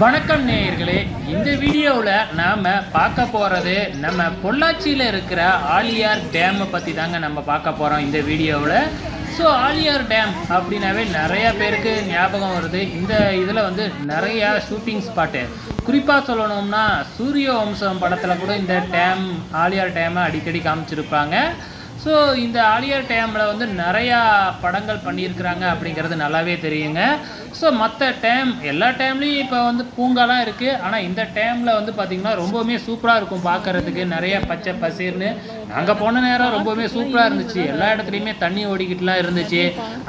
வணக்கம் நேயர்களே இந்த வீடியோவில் நாம் பார்க்க போகிறது நம்ம பொள்ளாச்சியில் இருக்கிற ஆலியார் டேமை பற்றி தாங்க நம்ம பார்க்க போகிறோம் இந்த வீடியோவில். ஸோ ஆலியார் டேம் அப்படின்னாவே நிறையா பேருக்கு ஞாபகம் வருது. இந்த இதில் வந்து நிறையா ஷூட்டிங் ஸ்பாட்டு குறிப்பாக சொல்லணும்னா சூரிய வம்சம் படத்தில் கூட இந்த டேம் ஆலியார் டேமை அடிக்கடி காமிச்சிருப்பாங்க. ஸோ இந்த ஆலியார் டேமில் வந்து நிறையா படங்கள் பண்ணியிருக்கிறாங்க அப்படிங்கிறது நல்லாவே தெரியுங்க. ஸோ மற்ற டேம் எல்லா டேம்லேயும் இப்போ வந்து பூங்காலாம் இருக்குது ஆனால் இந்த டேமில் வந்து பார்த்திங்கன்னா ரொம்பவுமே சூப்பராக இருக்கும் பார்க்கறதுக்கு நிறைய பச்சை பசீர்னு. நாங்கள் போன நேரம் ரொம்பவுமே சூப்பராக இருந்துச்சு. எல்லா இடத்துலையுமே தண்ணி ஓடிக்கிட்டுலாம் இருந்துச்சு.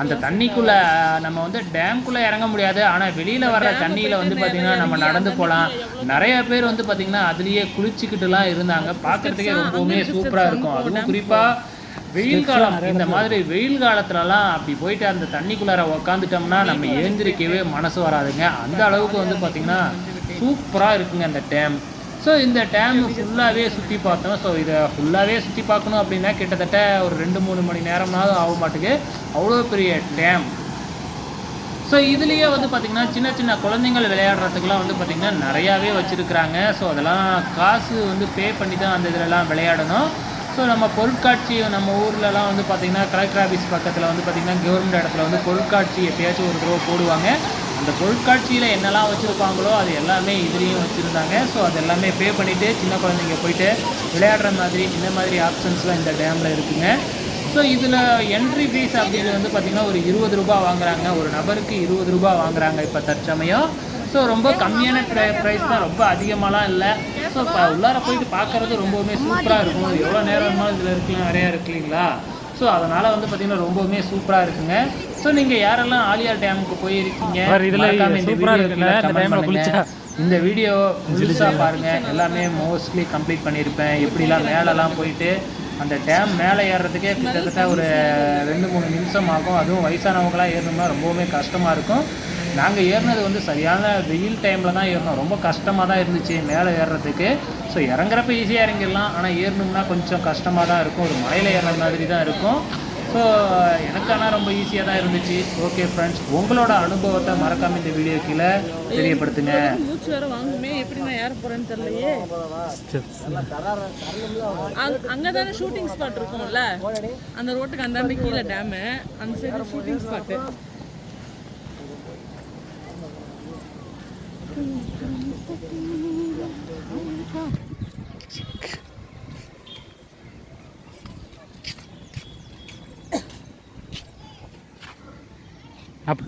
அந்த தண்ணிக்குள்ளே நம்ம வந்து டேம்குள்ளே இறங்க முடியாது. ஆனால் வெளியில் வர்ற தண்ணியில் வந்து பார்த்திங்கன்னா நம்ம நடந்து போகலாம் நிறைய பேர் வந்து பார்த்திங்கன்னா அதுலேயே குளிச்சுக்கிட்டுலாம் இருந்தாங்க. பார்க்கறதுக்கே ரொம்பவுமே சூப்பராக இருக்கும். அதுவும் குறிப்பாக வெயில் காலம். இந்த மாதிரி வெயில் காலத்துலலாம் அப்படி போயிட்டு அந்த தண்ணிக்குள்ளார உக்காந்துட்டோம்னா நம்ம எழுந்திரிக்கவே மனசு வராதுங்க. அந்த அளவுக்கு வந்து பார்த்திங்கன்னா சூப்பராக இருக்குங்க அந்த டேம். ஸோ இந்த டேம் ஃபுல்லாகவே சுற்றி பார்த்தோம். ஸோ இதை ஃபுல்லாகவே சுற்றி பார்க்கணும் அப்படின்னா கிட்டத்தட்ட ஒரு ரெண்டு மூணு மணி நேரம்னாவது ஆக மாட்டுக்கு அவ்வளோ பெரிய டேம். ஸோ இதுலேயே வந்து பார்த்திங்கன்னா சின்ன சின்ன குழந்தைங்கள் விளையாடுறதுக்குலாம் வந்து பார்த்திங்கன்னா நிறையாவே வச்சுருக்குறாங்க. ஸோ அதெல்லாம் காசு வந்து பே பண்ணி தான் அந்த இதிலலாம் விளையாடணும். ஸோ நம்ம பொருட்காட்சி நம்ம ஊர்லலாம் வந்து பார்த்திங்கன்னா கலெக்டர் ஆஃபீஸ் பக்கத்தில் வந்து பார்த்திங்கன்னா கவர்மெண்ட் இடத்துல வந்து பொருட்காட்சி எப்பயாச்சும் ஒரு தடவை போடுவாங்க. அந்த பொருட்காட்சியில் என்னெல்லாம் வச்சுருப்பாங்களோ அது எல்லாமே இதுலேயும் வச்சுருந்தாங்க. ஸோ அது எல்லாமே பே பண்ணிவிட்டு சின்ன குழந்தைங்க போயிட்டு விளையாடுற மாதிரி இந்த மாதிரி ஆப்ஷன்ஸ்லாம் இந்த டேமில் இருக்குங்க. ஸோ இதில் என்ட்ரி ஃபீஸ் அப்படிங்கிறது வந்து பார்த்திங்கன்னா ஒரு இருபது ரூபா வாங்குறாங்க. ஒரு நபருக்கு இருபது ரூபா வாங்குறாங்க இப்போ தற்சமயம். ஸோ ரொம்ப கம்மியான ப்ரை ப்ரைஸ் தான். ரொம்ப அதிகமாலாம் இல்லை. ஸோ இப்போ உள்ளார போயிட்டு பார்க்குறது ரொம்பவுமே சூப்பராக இருக்கும். எவ்வளோ நேரம் இதில் இருக்கலாம். நிறையா இருக்கு இல்லைங்களா ஸோ அதனால் வந்து பார்த்திங்கன்னா ரொம்பவுமே சூப்பராக இருக்குங்க. ஸோ நீங்கள் யாரெல்லாம் ஆலியார் டேமுக்கு போயிருக்கீங்க? இதுல மறக்காம இந்த சூப்பரா video இருக்குல்ல, இந்த comment time ல பண்ணுங்க. குளிச்சா. இந்த வீடியோ முழுசாக பாருங்கள் எல்லாமே மோஸ்ட்லி கம்ப்ளீட் பண்ணியிருப்பேன். எப்படிலாம் மேலெலாம் போயிட்டு அந்த டேம் மேலே ஏறுறதுக்கே கிட்டத்தட்ட ஒரு ரெண்டு மூணு நிமிஷம் ஆகும். அதுவும் வயசானவங்களாம் ஏறணும்னா ரொம்பவுமே கஷ்டமாக இருக்கும். நாங்கள் ஏறினது வந்து சரியான வெயில் டைமில் தான் ஏறினோம். ரொம்ப கஷ்டமாக தான் இருந்துச்சு மேலே ஏறுறதுக்கு. ஸோ இறங்குறப்ப ஈஸியாக இறங்கிடலாம். ஆனால் ஏறணும்னா கொஞ்சம் கஷ்டமாக தான் இருக்கும். ஒரு மலையில் ஏறுற மாதிரி தான் இருக்கும். ஸோ எனக்கு ஆனால் ரொம்ப ஈஸியாக தான் இருந்துச்சு. ஓகே ஃப்ரெண்ட்ஸ் உங்களோட அனுபவத்தை மறக்காமல் இந்த வீடியோ கீழே தெரியப்படுத்துங்க. மூச்சு வேற வாங்குமே. எப்படி நான் ஏற போறேன்னு தெரியலையே. அங்கே தானே ஷூட்டிங் ஸ்பாட் இருக்கும்ல? அந்த ரோட்டுக்கு அந்தாண்ட கீழே டேமு அந்த சைடு ஷூட்டிங் ஸ்பாட்டு Ab.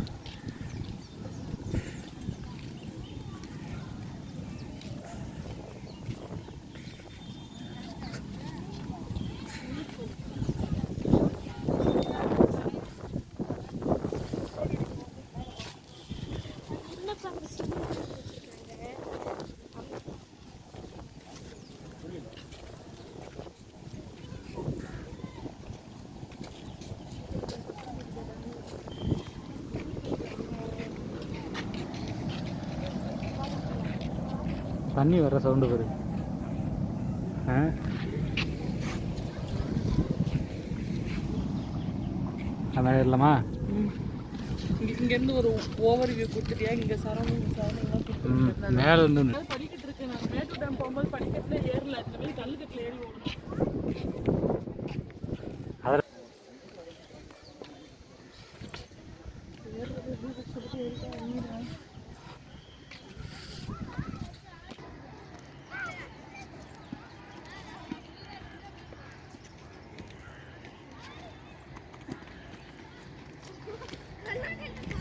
தண்ணி வர சவுண்டு பாரு. ஆ? அந்த இல்லைம்மா? இங்க இங்க இருந்து ஒரு ஓவர் வியூ கொடுத்துட்டியா? இங்க சரௌண்டிங் சரௌண்டிங் ம். மேலே இருந்து படிக்கட்டு இருக்கு. நான் மேட்டூர் டேம் போகும்போது படிக்கட்டுல ஏறல. இந்த மாதிரி கல்லுக்கட்டுல ஏறி ஓடணும் அதில்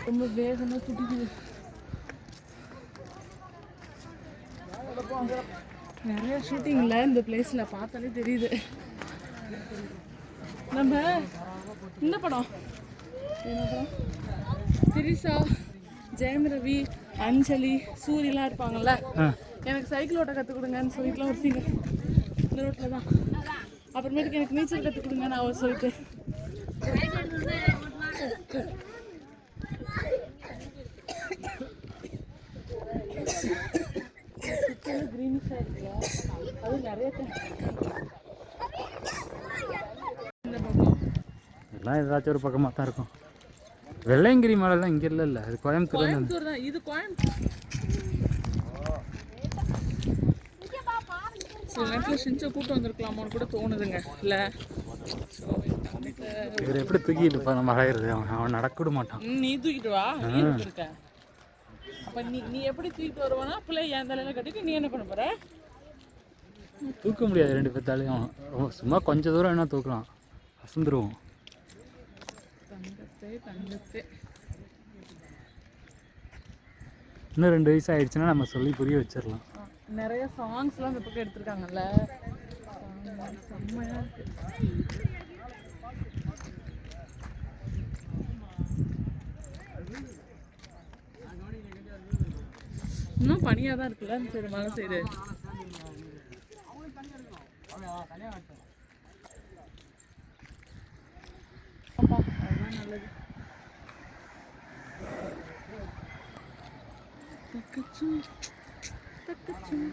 ரொம்ப வேகமா துடிக்குது நிறைய ஷூட்டிங்ல இந்த பிளேஸ்ல பார்த்தாலே தெரியுது நம்ம இந்த படம் என்ன படம் திரிசா ஜெயம் ரவி அஞ்சலி சூரியலாம் இருப்பாங்கல்ல? எனக்கு சைக்கிள் ஓட்ட கற்றுக் கொடுங்கன்னு சொல்லிட்டுலாம் ஒரு சீன் இந்த ரோட்டில் தான். அப்புறமேட்டுக்கு எனக்கு நீச்சல் கற்றுக் கொடுங்கன்னு அவர் சொல்லிட்டு. எல்லாம் ஏதாச்சும் ஒரு பக்கமாக தான் இருக்கும். வெள்ளையங்கிரி மலைலாம் இங்கே இல்லை இல்லை அது கோயம்புத்தூர் தான் இது கோயம்புத்தூர். கூட்டம் வந்திருக்கலாமோன்னு கூட தோணுதுங்க இல்லை? இவர் எப்படி தூக்கிட்டு நம்ம அழகிறது? அவன் அவன் நடக்கூட மாட்டான். நீ தூக்கிட்டு வா இருக்க. அப்ப நீ நீ எப்படி தூக்கிட்டு வருவானா? பிள்ளை என் தலையில கட்டிட்டு நீ என்ன பண்ண போற? தூக்க முடியாது ரெண்டு பேர்த்தாலையும் அவன் சும்மா கொஞ்ச தூரம் என்ன தூக்கலாம். அசந்துருவோம் தங்கத்தே தங்கத்தே. இன்னும் ரெண்டு வயசு ஆயிடுச்சுன்னா நம்ம சொல்லி புரிய வச்சிடலாம். நிறைய சாங்ஸ்லாம் இந்த பக்கம் எடுத்திருக்காங்கல்ல. Song செம்மையா இருக்கு பனியாக தான் இருக்குல்ல? அந்த சைடு மலை சைடு நல்லது தக்கச்சும் தக்கச்சும்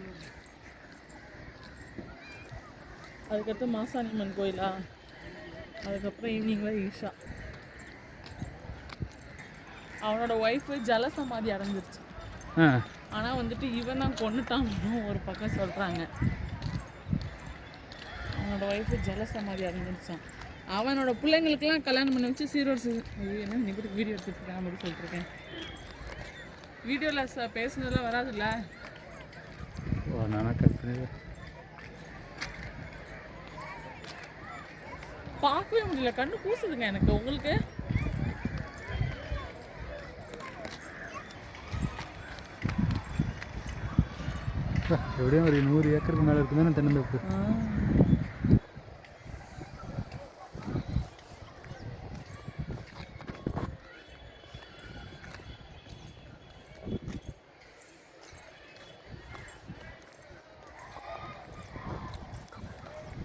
அதுக்கடுத்து மாசாணியம்மன் கோயிலா? அதுக்கப்புறம் ஈவினிங்கில் ஈஷா. அவனோட ஒய்ஃபு ஜலசமாதி அடைஞ்சிருச்சு. ஆ. ஆனால் வந்துட்டு இவன் தான் கொண்டுட்டான்னு ஒரு பக்கம் சொல்கிறாங்க அவனோட ஒய்ஃபு ஜலசமாதி அடைஞ்சிருச்சான் அவனோட பிள்ளைங்களுக்கெல்லாம் கல்யாணம் பண்ணி வச்சு சீரோடு சி- ஐயோ, என்ன நீ கூட வீடியோ எடுத்துருக்கேன் அப்படி சொல்லிட்டுருக்கேன். வீடியோவில் ச பேசுனதெல்லாம் வராதுல்ல? ஓ நானா கற்பனை பார்க்கவே முடியல. கண்ணு கூசுதுங்க எனக்கு. உங்களுக்கு? எப்படியும் ஒரு நூறு ஏக்கருக்கு மேலே இருக்குமே தென்னந்தோப்பு.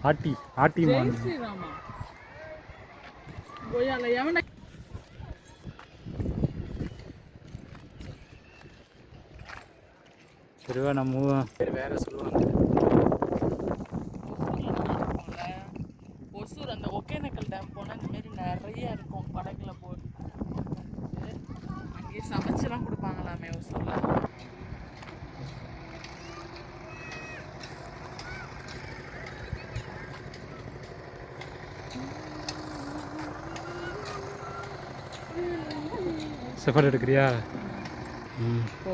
ஆட்டி ஆட்டி மான் சரிவா நம்ம பேர் வேற சொல்லுவாங்க. ஒசூர் அந்த ஒகேனக்கல் டேம் போனால் இந்த மாதிரி நிறைய இருக்கும் படகுல போய். அங்கேயே சமைச்சுலாம் கொடுப்பாங்களாமே ஒசூரில். செஃபர் எடுக்கிறியா? ம் ஓ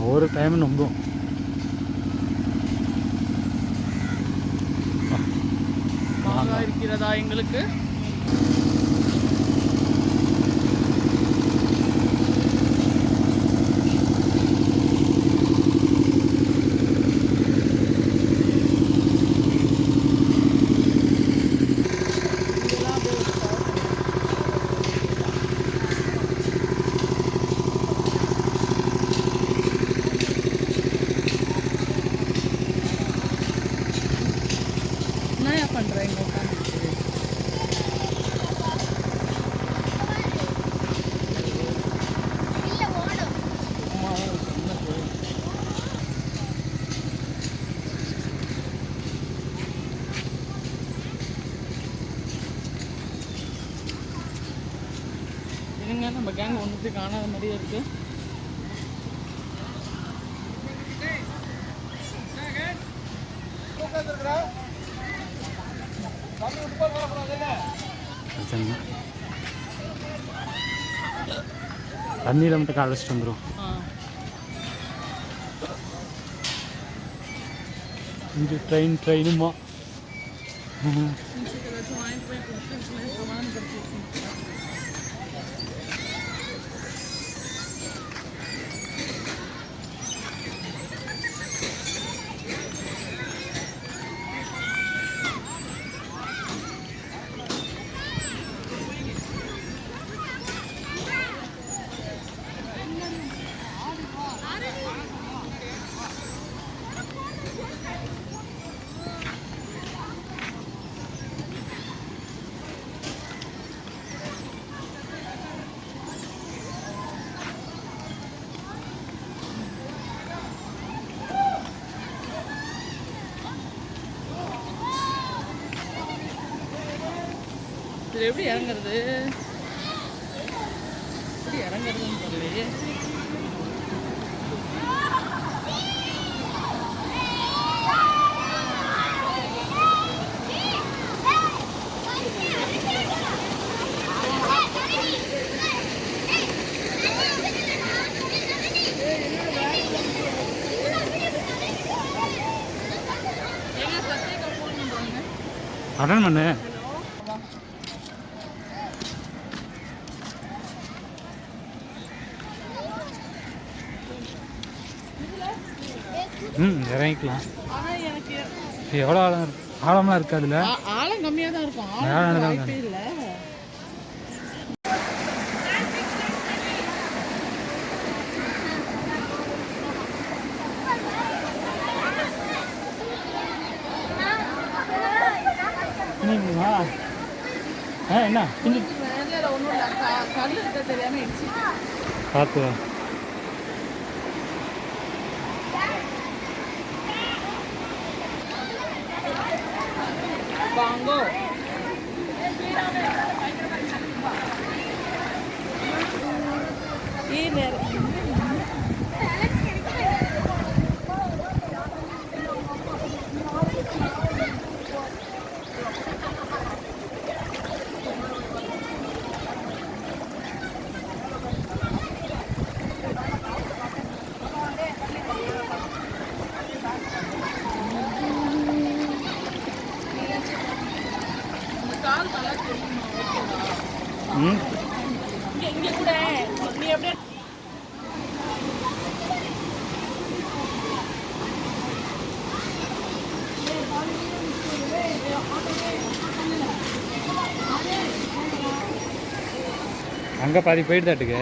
ஒவ்வொரு டைமும் நம்பும் இருக்கிறதா எங்களுக்கு? இருங்க நம்ம கேங் ஒன்றுத்து காணாத மாதிரியே இருக்கு. தண்ணியில் மட்டும் அழைச்சிட்டு வந்துடும் இங்கே ட்ரெயின் ட்ரெயினுமா வாங்கிட்டு போய் கொடுத்து சமாதானப்படுத்தி இது எப்படி இறங்குறது? எப்படி இறங்குறதுன்னு தெரியலையே. அட்டன் பண்ணு ம் இறங்கிக்கலாம். எவ்வளோ ஆழம் இருக்கு- ஆழமா இருக்கு அதுல? ஆ- ஆழம் கம்மியாக தான் இருக்கும். ஆழம் தான் இல்லை. என்ன? கொஞ்சம் கையினர் ம் இங்கே கூட நீ அப்படியே அங்கே பாதி போயிடுதாட்டுக்கு.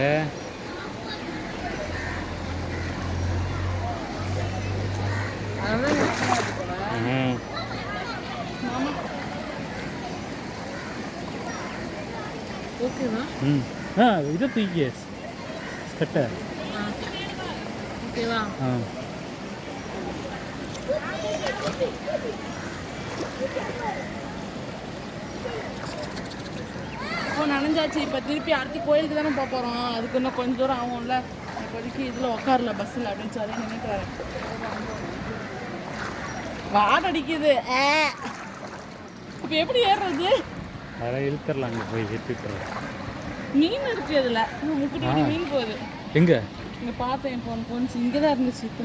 ம். ஓகேவா ஆ இதை தூக்கி கட்ட. ஓகேவா ஆ. இப்போ நனைஞ்சாச்சு. இப்போ திருப்பி அடுத்து கோயிலுக்கு தானே போக போகிறோம் அதுக்கு இன்னும் கொஞ்சம் தூரம் ஆகும்ல. இப்போதைக்கு இதில் உட்காரல பஸ்ஸில் அப்படின்னு சொல்லி நினைக்கிறாரு. வாட் அடிக்குது? இப்போ எப்படி ஏறுறது? அதை இழுத்துடலாம் அங்கே போய் ஏற்றிட்டுறோம் மீன் இருக்கு அதில் முக்குட்டி குட்டி மீன் போகுது. எங்கே? இங்கே பார்த்தேன் ஃபோன் போனுச்சு இங்கே தான் இருந்துச்சு இப்போ